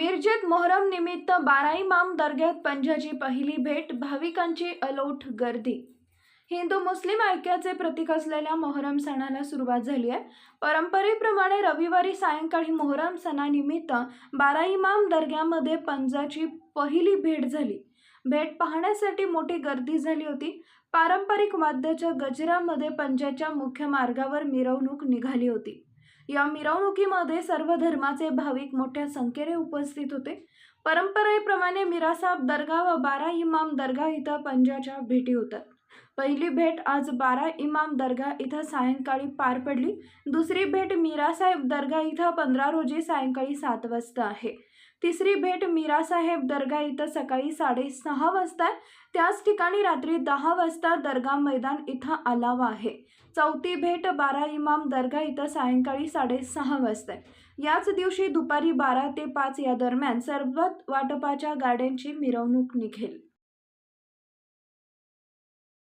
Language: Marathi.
मिरजेत मोहरम निमित्त बारा इमाम दर्ग्यात पंजाची पहिली भेट भाविकांची अलोट गर्दी. हिंदू मुस्लिम ऐक्याचे प्रतीक असलेल्या मोहरम सणाला सुरुवात झाली आहे. परंपरेप्रमाणे रविवारी सायंकाळी मोहरम सणानिमित्त बारा इमाम दर्ग्यामध्ये पंजाची पहिली भेट झाली. भेट पाहण्यासाठी मोठी गर्दी झाली होती. पारंपरिक वाद्याच्या गजरामध्ये पंजाच्या मुख्य मार्गावर मिरवणूक निघाली होती. या मिरवणुकीमध्ये सर्व धर्माचे भाविक मोठ्या संख्येने उपस्थित होते. परंपरेप्रमाणे मिरासाब दर्गा व बारा इमाम दर्गा इथं पंजाच्या भेटी होतात. पहिली भेट आज बारा इमाम दर्गा इथं सायंकाळी पार पडली. दुसरी भेट मीरासाहेब दर्गा इथं पंधरा रोजी सायंकाळी सात वाजता आहे. तिसरी भेट मीरासाहेब दर्गा इथं सकाळी साडेसहा वाजता त्याच ठिकाणी रात्री दहा वाजता दर्गा मैदान इथं आलावा आहे. चौथी भेट बारा इमाम दर्गा इथं सायंकाळी साडेसहा वाजता याच दिवशी दुपारी बारा ते पाच या दरम्यान सर्वात वाटपाच्या गाड्यांची मिरवणूक निघेल.